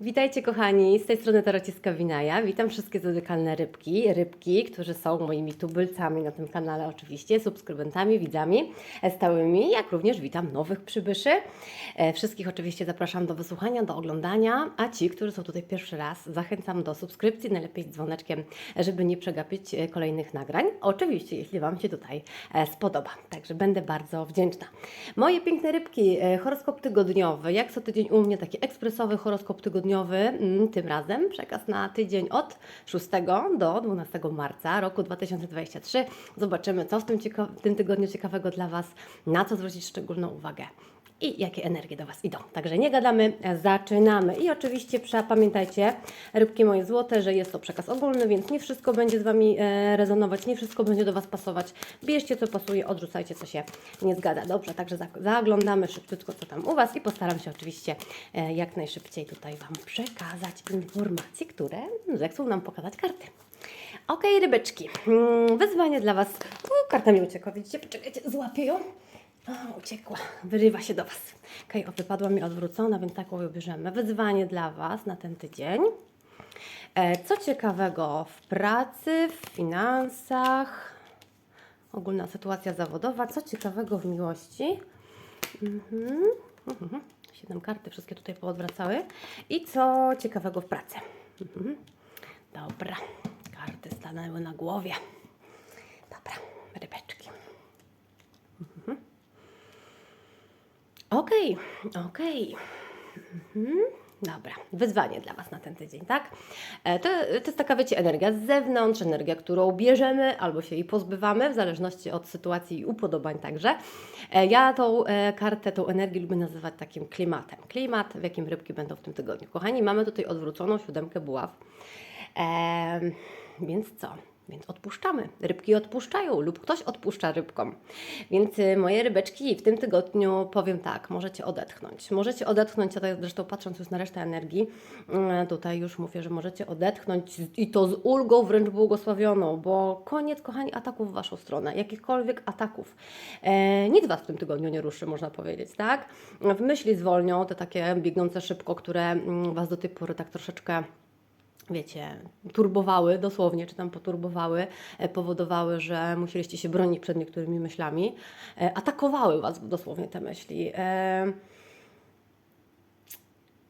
Witajcie kochani, z tej strony Tarociska Winaja. Witam wszystkie zodykalne rybki, rybki, którzy są moimi tubylcami na tym kanale oczywiście, subskrybentami, widzami stałymi, jak również witam nowych przybyszy. E, Wszystkich oczywiście zapraszam do wysłuchania, do oglądania, a ci, którzy są tutaj pierwszy raz, zachęcam do subskrypcji, najlepiej z dzwoneczkiem, żeby nie przegapić e, kolejnych nagrań. Oczywiście, jeśli Wam się tutaj e, spodoba, także będę bardzo wdzięczna. Moje piękne rybki, horoskop tygodniowy, jak co tydzień u mnie taki ekspresowy horoskop tygodniowy, mm, tym razem przekaz na tydzień od 6 do 12 marca roku 2023. Zobaczymy, co w tym, w tym tygodniu ciekawego dla Was, na co zwrócić szczególną uwagę i jakie energie do Was idą. Także nie gadamy, zaczynamy. I oczywiście pamiętajcie, rybki moje złote, że jest to przekaz ogólny, więc nie wszystko będzie z Wami e, rezonować, nie wszystko będzie do Was pasować. Bierzcie co pasuje, odrzucajcie co się nie zgadza. Dobrze, także za- zaglądamy szybciutko co tam u Was i postaram się oczywiście e, jak najszybciej tutaj Wam przekazać informacje, które zechcą nam pokazać karty. Okej, rybeczki. Mm, Wyzwanie dla Was. U, karta mi uciekła, widzicie? Poczekajcie, złapię ją. O, uciekła, wyrywa się do Was. Okej, o, wypadła mi odwrócona, więc taką bierzemy. Wyzwanie dla Was na ten tydzień. E, co ciekawego w pracy, w finansach, ogólna sytuacja zawodowa, co ciekawego w miłości. Mhm. Mhm. Siedem karty, wszystkie tutaj poodwracały. I co ciekawego w pracy. Mhm. Dobra, karty stanęły na głowie. Dobra, rybeczki. Okej, okej. Mhm. Dobra, wyzwanie dla Was na ten tydzień, tak? E, To, to jest taka, wiecie, energia z zewnątrz, energia, którą bierzemy albo się jej pozbywamy, w zależności od sytuacji i upodobań także. E, Ja tą e, kartę, tą energię lubię nazywać takim klimatem. Klimat, w jakim rybki będą w tym tygodniu. Kochani, mamy tutaj odwróconą siódemkę buław. Em, więc co? Więc odpuszczamy. Rybki odpuszczają lub ktoś odpuszcza rybkom. Więc y, moje rybeczki w tym tygodniu powiem tak, możecie odetchnąć. Możecie odetchnąć, ja zresztą patrząc już na resztę energii, mm, tutaj już mówię, że możecie odetchnąć i to z ulgą wręcz błogosławioną, bo koniec, kochani, ataków w Waszą stronę, jakichkolwiek ataków. E, nic Was w tym tygodniu nie ruszy, można powiedzieć, tak? W myśli zwolnią te takie biegnące szybko, które mm, Was do tej pory tak troszeczkę wiecie, turbowały, dosłownie, czy tam poturbowały, e, powodowały, że musieliście się bronić przed niektórymi myślami, e, atakowały Was dosłownie te myśli. E,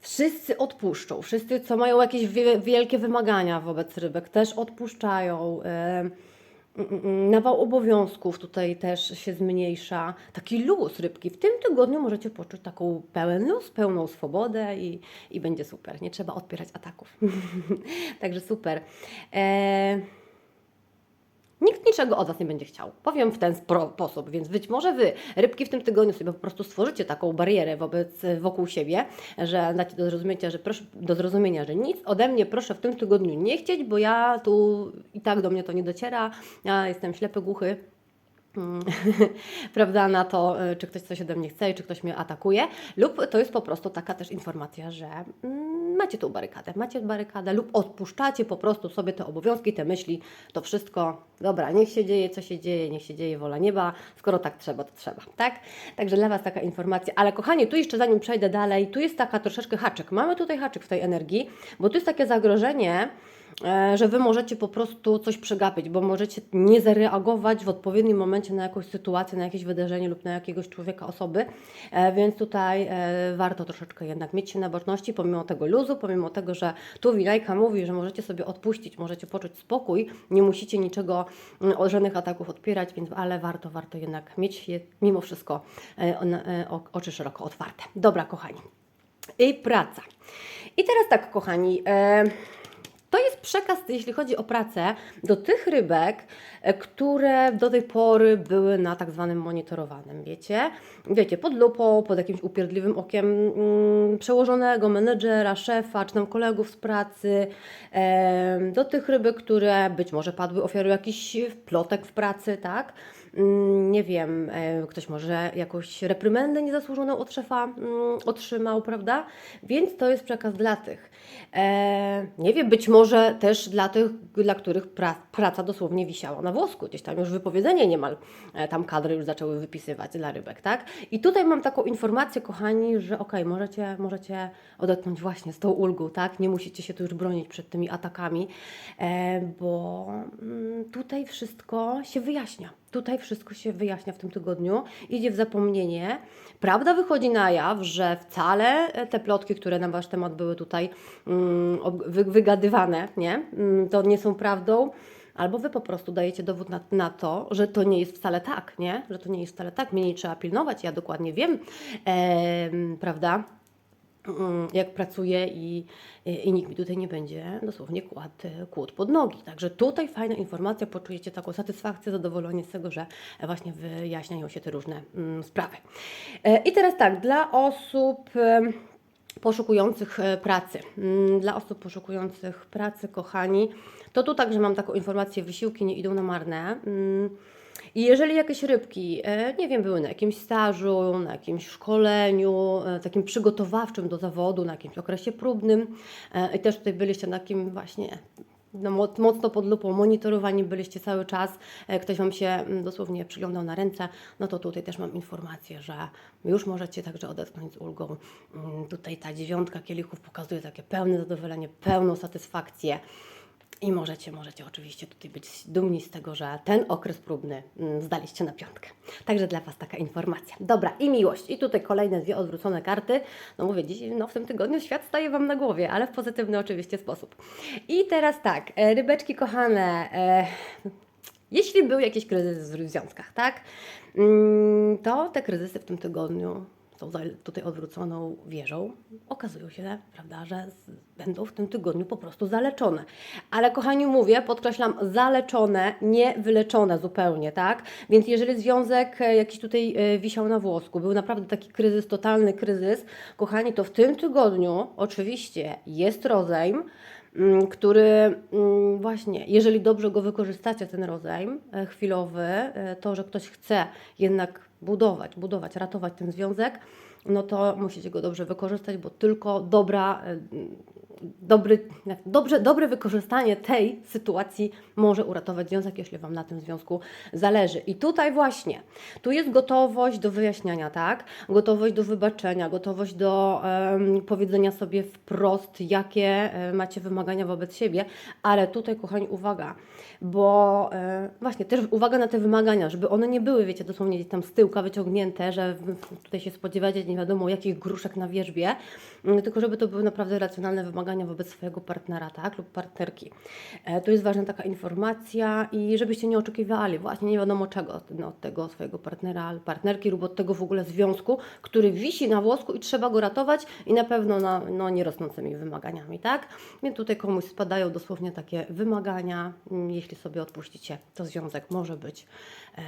Wszyscy odpuszczą, wszyscy, co mają jakieś wie- wielkie wymagania wobec rybek, też odpuszczają. Nawał obowiązków tutaj też się zmniejsza. Taki luz rybki. W tym tygodniu możecie poczuć taką pełen luz, pełną swobodę i, i będzie super. Nie trzeba odpierać ataków. Także super. E... Nikt niczego od Was nie będzie chciał. Powiem w ten sposób, więc być może Wy, rybki w tym tygodniu sobie po prostu stworzycie taką barierę wobec, wokół siebie, że dacie do zrozumienia, że proszę, do zrozumienia, że nic ode mnie proszę w tym tygodniu nie chcieć, bo ja tu i tak do mnie to nie dociera, ja jestem ślepy, głuchy, prawda, na to, y, czy ktoś coś ode mnie chce i czy ktoś mnie atakuje, lub to jest po prostu taka też informacja, że mm, macie tą barykadę, macie barykadę lub odpuszczacie po prostu sobie te obowiązki, te myśli, to wszystko, dobra, niech się dzieje, co się dzieje, niech się dzieje wola nieba, skoro tak trzeba, to trzeba, tak? Także dla Was taka informacja, ale kochani, tu jeszcze zanim przejdę dalej, tu jest taka troszeczkę haczyk, mamy tutaj haczyk w tej energii, bo tu jest takie zagrożenie, że Wy możecie po prostu coś przegapić, bo możecie nie zareagować w odpowiednim momencie na jakąś sytuację, na jakieś wydarzenie lub na jakiegoś człowieka, osoby, E, więc tutaj e, warto troszeczkę jednak mieć się na baczności, pomimo tego luzu, pomimo tego, że tu Wilajka mówi, że możecie sobie odpuścić, możecie poczuć spokój, nie musicie niczego, mm, od żadnych ataków odpierać, więc ale warto, warto jednak mieć je mimo wszystko e, e, oczy szeroko otwarte. Dobra, kochani. I praca. I teraz tak, kochani. E, to jest przekaz, jeśli chodzi o pracę, do tych rybek, e, które do tej pory były na tak zwanym monitorowanym, wiecie? Wiecie, pod lupą, pod jakimś upierdliwym okiem mm, przełożonego, menedżera, szefa, czy tam kolegów z pracy. Do tych rybek, które być może padły ofiarą jakichś plotek w pracy, tak? Mm, nie wiem, e, ktoś może jakąś reprymendę niezasłużoną od szefa mm, otrzymał, prawda? Więc to jest przekaz dla tych. E, nie wiem, być może też dla tych, dla których pra, praca dosłownie wisiała na włosku, gdzieś tam już wypowiedzenie niemal, e, tam kadry już zaczęły wypisywać dla rybek, tak? I tutaj mam taką informację, kochani, że okej, możecie, możecie odetchnąć właśnie z tą ulgą, tak? Nie musicie się tu już bronić przed tymi atakami, bo mm, tutaj wszystko się wyjaśnia. Tutaj wszystko się wyjaśnia w tym tygodniu, idzie w zapomnienie. Prawda wychodzi na jaw, że wcale te plotki, które na Wasz temat były tutaj mm, wygadywane, nie? Mm, to nie są prawdą. Albo Wy po prostu dajecie dowód na, na to, że to nie jest wcale tak, nie? Że to nie jest wcale tak. Mnie nie trzeba pilnować, ja dokładnie wiem, em, prawda? Mm, jak pracuję i, i, nikt mi tutaj nie będzie dosłownie kładł e, kłód pod nogi. Także tutaj fajna informacja, poczujecie taką satysfakcję, zadowolenie z tego, że właśnie wyjaśniają się te różne mm, sprawy. E, I teraz tak, dla osób em, poszukujących pracy, mm, dla osób poszukujących pracy, kochani, to tu także mam taką informację, wysiłki nie idą na marne. I jeżeli jakieś rybki, e, nie wiem, były na jakimś stażu, na jakimś szkoleniu, e, takim przygotowawczym do zawodu, na jakimś okresie próbnym e, i też tutaj byliście na takim właśnie no, mo- mocno pod lupą, monitorowani byliście cały czas, ktoś Wam się mm, dosłownie przyglądał na ręce, no to tutaj też mam informację, że już możecie także odetchnąć z ulgą. Mm, Tutaj ta dziewiątka kielichów pokazuje takie pełne zadowolenie, pełną satysfakcję. I możecie, możecie oczywiście tutaj być dumni z tego, że ten okres próbny mm, zdaliście na piątkę. Także dla Was taka informacja. Dobra, i miłość. I tutaj kolejne dwie odwrócone karty. No mówię, dziś, no w tym tygodniu świat staje Wam na głowie, ale w pozytywny oczywiście sposób. I teraz tak, e, rybeczki kochane, e, jeśli był jakiś kryzys w związkach, tak, mm, to te kryzysy w tym tygodniu za- tutaj odwróconą wieżą okazują się, prawda, że będą w tym tygodniu po prostu zaleczone. Ale kochani mówię, podkreślam, zaleczone, nie wyleczone zupełnie, tak? Więc jeżeli związek e, jakiś tutaj e, wisiał na włosku, był naprawdę taki kryzys, totalny kryzys, kochani, to w tym tygodniu oczywiście jest rozejm, mm, który mm, właśnie, jeżeli dobrze go wykorzystacie, ten rozejm e, chwilowy, to, że ktoś chce jednak budować, budować, ratować ten związek, no to musicie go dobrze wykorzystać, bo tylko dobra, dobry, dobrze, dobre wykorzystanie tej sytuacji może uratować związek, jeśli Wam na tym związku zależy. I tutaj właśnie, tu jest gotowość do wyjaśniania, tak? Gotowość do wybaczenia, gotowość do em, powiedzenia sobie wprost, jakie e, macie wymagania wobec siebie, ale tutaj, kochani, uwaga, bo e, właśnie też uwaga na te wymagania, żeby one nie były, wiecie, dosłownie gdzieś tam z tyłka wyciągnięte, że tutaj się spodziewacie nie wiadomo jakich gruszek na wierzbie, tylko żeby to były naprawdę racjonalne wymagania wobec swojego partnera, tak, lub partnerki. E, Tu jest ważna taka informacja i żebyście nie oczekiwali właśnie nie wiadomo czego od, no, od tego swojego partnera, partnerki lub od tego w ogóle związku, który wisi na włosku i trzeba go ratować i na pewno na, no, nierosnącymi wymaganiami, tak? Więc tutaj komuś spadają dosłownie takie wymagania, mm, jeśli sobie odpuścicie, to związek może być e,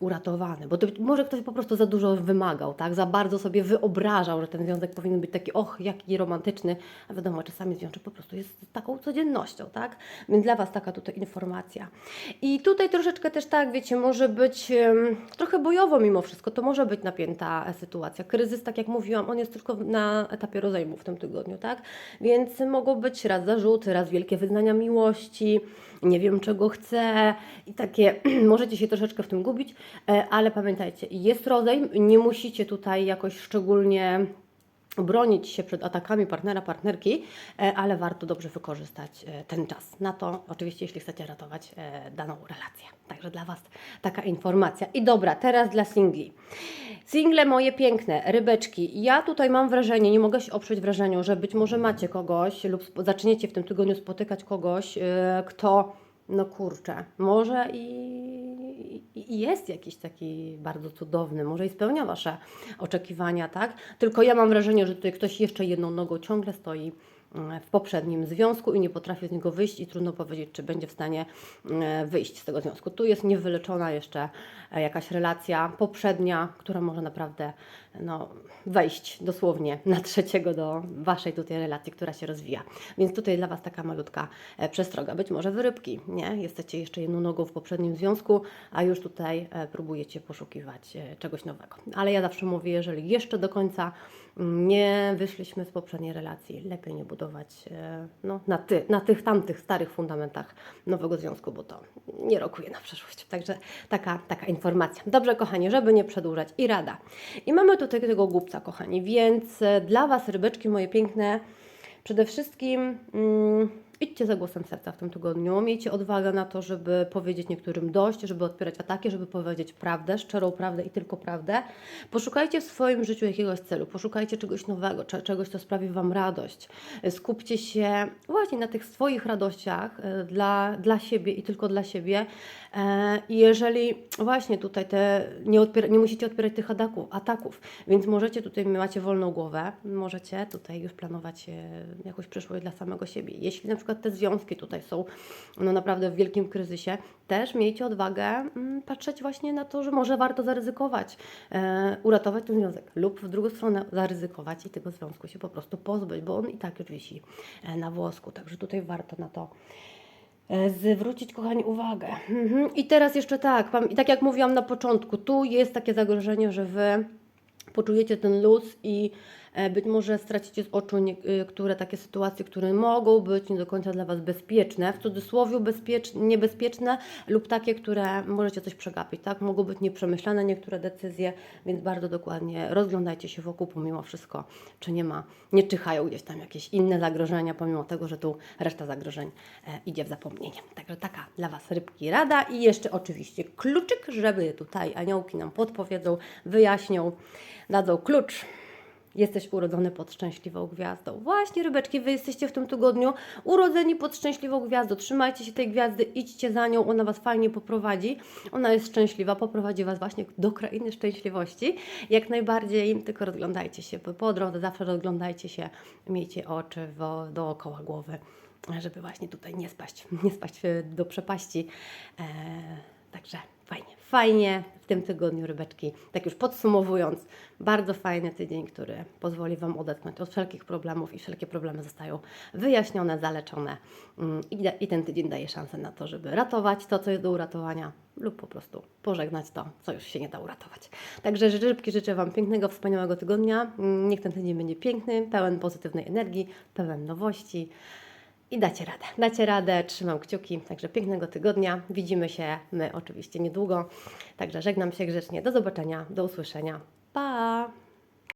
uratowany, bo to, może ktoś po prostu za dużo wymagał, tak? Za bardzo sobie wyobrażał, że ten związek powinien być taki, och, jaki romantyczny, a wiadomo, czasami związek po prostu jest taką codziennością, tak? Więc dla Was taka tutaj informacja. I tutaj troszeczkę też tak, wiecie, może być em, trochę bojowo mimo wszystko, to może być napięta sytuacja. Kryzys, tak jak mówiłam, on jest tylko na etapie rozejmu w tym tygodniu, tak? Więc mogą być raz zarzuty, raz wielkie wyznania miłości, nie wiem czego chcę i takie, możecie się troszeczkę w tym gubić, e, ale pamiętajcie, jest rozejm, nie musicie tutaj jakoś szczególnie bronić się przed atakami partnera, partnerki, e, ale warto dobrze wykorzystać e, ten czas na to, oczywiście jeśli chcecie ratować e, daną relację. Także dla Was taka informacja. I dobra, teraz dla singli. Single moje piękne, rybeczki. Ja tutaj mam wrażenie, nie mogę się oprzeć wrażeniu, że być może macie kogoś lub zaczniecie w tym tygodniu spotykać kogoś, kto no kurczę, może i, i jest jakiś taki bardzo cudowny, może i spełnia Wasze oczekiwania, tak? Tylko ja mam wrażenie, że tutaj ktoś jeszcze jedną nogą ciągle stoi w poprzednim związku i nie potrafi z niego wyjść i trudno powiedzieć, czy będzie w stanie mm, wyjść z tego związku. Tu jest niewyleczona jeszcze e, jakaś relacja poprzednia, która może naprawdę no, wejść dosłownie na trzeciego do Waszej tutaj relacji, która się rozwija. Więc tutaj dla Was taka malutka e, przestroga. Być może wyrybki, nie? Jesteście jeszcze jedną nogą w poprzednim związku, a już tutaj e, próbujecie poszukiwać e, czegoś nowego. Ale ja zawsze mówię, jeżeli jeszcze do końca nie wyszliśmy z poprzedniej relacji, lepiej nie budować e, no, na, ty, na tych tamtych starych fundamentach nowego związku, bo to nie rokuje na przyszłość. Także taka, taka informacja. Dobrze, kochani, żeby nie przedłużać i rada. I mamy tutaj tego głupca, kochani, więc e, dla Was, rybeczki moje piękne, przede wszystkim mm, idźcie za głosem serca w tym tygodniu. Miejcie odwagę na to, żeby powiedzieć niektórym dość, żeby odpierać ataki, żeby powiedzieć prawdę, szczerą prawdę i tylko prawdę. Poszukajcie w swoim życiu jakiegoś celu, poszukajcie czegoś nowego, cze- czegoś, co sprawi Wam radość. Skupcie się właśnie na tych swoich radościach e, dla, dla siebie i tylko dla siebie. E, I jeżeli właśnie tutaj te, nie, nie musicie odpierać tych ataków, ataków, więc możecie tutaj, macie wolną głowę, możecie tutaj już planować e, jakąś przyszłość dla samego siebie. Jeśli na przykład te związki tutaj są no naprawdę w wielkim kryzysie, też miejcie odwagę mm, patrzeć właśnie na to, że może warto zaryzykować, e, uratować ten związek lub w drugą stronę zaryzykować i tego związku się po prostu pozbyć, bo on i tak już wisi e, na włosku. Także tutaj warto na to e, zwrócić, kochani, uwagę. Mhm. I teraz jeszcze tak, i tak jak mówiłam na początku, tu jest takie zagrożenie, że Wy poczujecie ten luz i być może stracicie z oczu niektóre takie sytuacje, które mogą być nie do końca dla Was bezpieczne, w cudzysłowie bezpiecz, niebezpieczne lub takie, które możecie coś przegapić, tak? Mogą być nieprzemyślane niektóre decyzje, więc bardzo dokładnie rozglądajcie się wokół pomimo wszystko, czy nie ma, nie czyhają gdzieś tam jakieś inne zagrożenia, pomimo tego, że tu reszta zagrożeń e, idzie w zapomnienie. Także taka dla Was rybki rada i jeszcze oczywiście kluczyk, żeby tutaj aniołki nam podpowiedzą, wyjaśnią, dadzą klucz. Jesteś urodzony pod szczęśliwą gwiazdą. Właśnie, rybeczki, wy jesteście w tym tygodniu urodzeni pod szczęśliwą gwiazdą. Trzymajcie się tej gwiazdy, idźcie za nią, ona was fajnie poprowadzi. Ona jest szczęśliwa, poprowadzi was właśnie do krainy szczęśliwości. Jak najbardziej, tylko rozglądajcie się po- drodze, zawsze rozglądajcie się, miejcie oczy wo, dookoła głowy, żeby właśnie tutaj nie spaść, nie spaść e, do przepaści. Eee, Także fajnie, fajnie w tym tygodniu rybeczki. Tak już podsumowując, bardzo fajny tydzień, który pozwoli Wam odetchnąć od wszelkich problemów i wszelkie problemy zostają wyjaśnione, zaleczone Mm, i, i ten tydzień daje szansę na to, żeby ratować to, co jest do uratowania lub po prostu pożegnać to, co już się nie da uratować. Także rybki życzę Wam pięknego, wspaniałego tygodnia. Mm, Niech ten tydzień będzie piękny, pełen pozytywnej energii, pełen nowości. I dacie radę. Dacie radę, trzymam kciuki. Także pięknego tygodnia. Widzimy się my oczywiście niedługo. Także żegnam się grzecznie. Do zobaczenia, do usłyszenia. Pa!